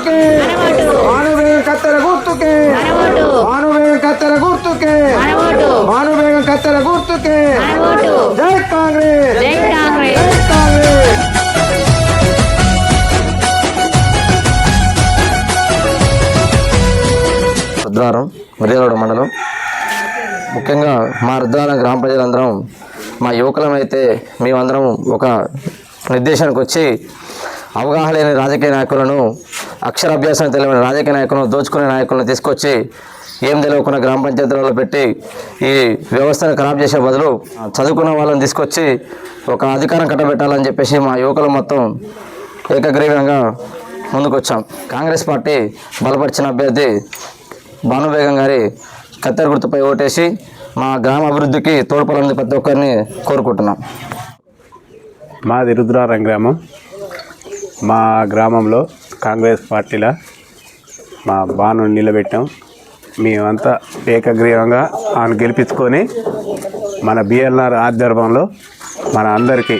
రుద్వారం భానుబేగం గుర్తుకే. గుర్తుకే. గుర్తుకే. మండలం. ముఖ్యంగా మా రుద్వారం గ్రామ ప్రజలందరం మా యువకులం అయితే మేమందరం ఒక నిర్దేశానికి వచ్చి అవగాహన లేని రాజకీయ నాయకులను అక్షరాభ్యాసం తెలియని రాజకీయ నాయకులను దోచుకునే నాయకులను తీసుకొచ్చి ఏం తెలియకుండా గ్రామ పంచాయతీలలో పెట్టి ఈ వ్యవస్థను ఖరాబ్ చేసే బదులు చదువుకున్న వాళ్ళని తీసుకొచ్చి ఒక అధికారం కట్టబెట్టాలని చెప్పేసి మా యువకులు మొత్తం ఏకగ్రీవంగా ముందుకొచ్చాం. కాంగ్రెస్ పార్టీ బలపరిచిన అభ్యర్థి భానుబేగం గారి కత్తెర గుర్తుపై ఓటేసి మా గ్రామ అభివృద్ధికి తోడ్పడాలని ప్రతి ఒక్కరిని కోరుకుంటున్నాం. మాది రుద్రారం గ్రామం. మా గ్రామంలో కాంగ్రెస్ పార్టీలో మా బాను నిలబెట్టాం. మేమంతా ఏకగ్రీవంగా ఆయన గెలిపించుకొని మన బిఎల్ఆర్ ఆధ్వర్యంలో మన అందరికీ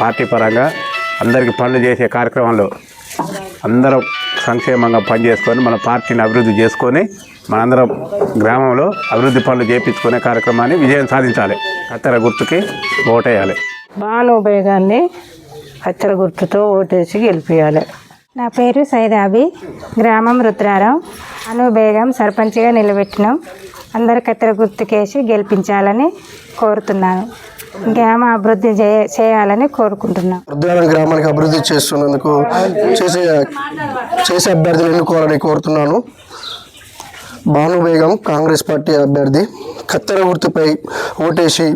పార్టీ పరంగా అందరికీ పనులు చేసే కార్యక్రమంలో అందరం సంక్షేమంగా పనిచేసుకొని మన పార్టీని అభివృద్ధి చేసుకొని మనందరం గ్రామంలో అభివృద్ధి పనులు చేయించుకునే కార్యక్రమాన్ని విజయం సాధించాలి. కత్తెర గుర్తుకి ఓటేయాలి. భాను బేగాన్ని కత్తెర గుర్తుతో ఓటేసి గెలిపించాలి నా పేరు సైదాబి గ్రామం రుద్రారం అను బేగం సర్పంచ్గా నిలబెట్టినాం. అందరి కత్తెర గుర్తుకేసి గెలిపించాలని కోరుతున్నాను. గ్రామ అభివృద్ధి చేయ చేయాలని కోరుకుంటున్నాం. రుద్రారం గ్రామానికి అభివృద్ధి చేస్తున్నందుకు చేసే చేసే అభ్యర్థులు ఎన్నుకోవాలని కోరుతున్నాను. భాను బేగం కాంగ్రెస్ పార్టీ అభ్యర్థి కత్తెర గుర్తుపై ఓటేసి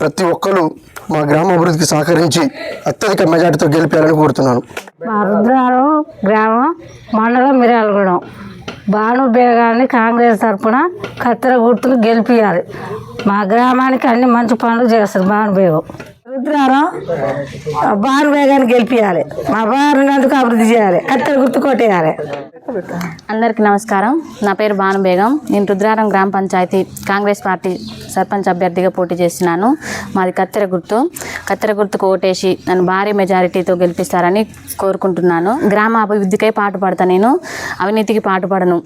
ప్రతి ఒక్కరూ మా గ్రామ అభివృద్ధికి సహకరించి అత్యధిక మెజార్టీతో గెలిపేయాలని కోరుతున్నాను. మా రుద్రారం గ్రామం మండలం మిరాలగూడెం. భాను బేగాన్ని కాంగ్రెస్ తరఫున కత్తెర గుర్తులు గెలిపించాలి మా గ్రామానికి అన్ని మంచి పనులు చేస్తారు భాను బేగం. చెప్తున్నారో భాను వేగాన్ని గెలిపించాలి మా బారున్నందుకు అభివృద్ధి చేయాలి. కత్తెర గుర్తు కొట్టేయాలి. అందరికీ నమస్కారం. నా పేరు భాను బేగం. నేను రుద్రారం గ్రామ పంచాయతీ కాంగ్రెస్ పార్టీ సర్పంచ్ అభ్యర్థిగా పోటీ చేస్తున్నాను. మాది కత్తెర గుర్తు. కత్తెర గుర్తుకు ఓటేసి నన్ను భారీ మెజారిటీతో గెలిపిస్తారని కోరుకుంటున్నాను. గ్రామ అభివృద్ధికై పాటుపడతా నేను. అవినీతికి పాటుపడను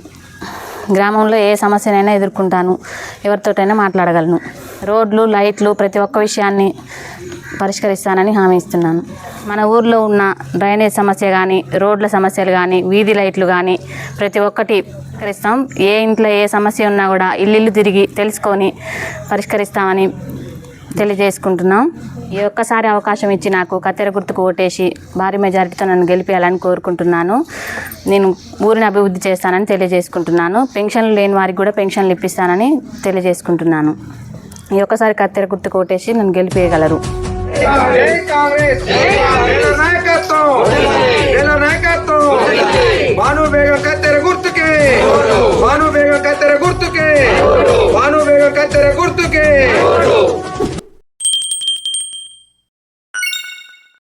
గ్రామంలో ఏ సమస్యనైనా ఎదుర్కొంటాను. ఎవరితోటైనా మాట్లాడగలను. రోడ్లు లైట్లు ప్రతి ఒక్క విషయాన్ని పరిష్కరిస్తానని హామీ ఇస్తున్నాను. మన ఊర్లో ఉన్న డ్రైనేజ్ సమస్య కానీ రోడ్ల సమస్యలు కానీ వీధి లైట్లు కానీ ప్రతి ఒక్కటి పరిష్కరిస్తాం. ఏ ఇంట్లో ఏ సమస్య ఉన్నా కూడా ఇల్లు తిరిగి తెలుసుకొని పరిష్కరిస్తామని తెలియజేసుకుంటున్నాం. ఈ ఒక్కసారి అవకాశం ఇచ్చి నాకు కత్తెర గుర్తుకు ఓటేసి భారీ మెజారిటీతో నన్ను గెలిపేయాలని కోరుకుంటున్నాను. నేను ఊరిని అభివృద్ధి చేస్తానని తెలియజేసుకుంటున్నాను. పెన్షన్లు లేని వారికి కూడా పెన్షన్లు ఇప్పిస్తానని తెలియజేసుకుంటున్నాను. ఈ ఒక్కసారి కత్తెర గుర్తుకు ఓటేసి నన్ను గెలిపేయగలరు. జై కాంగ్రెస్. నాయకత్వం వీళ్ళ నాయకత్వం భాను బేగం కత్తెర గుర్తుకి. భాను బేగం కత్తెర గుర్తుకి.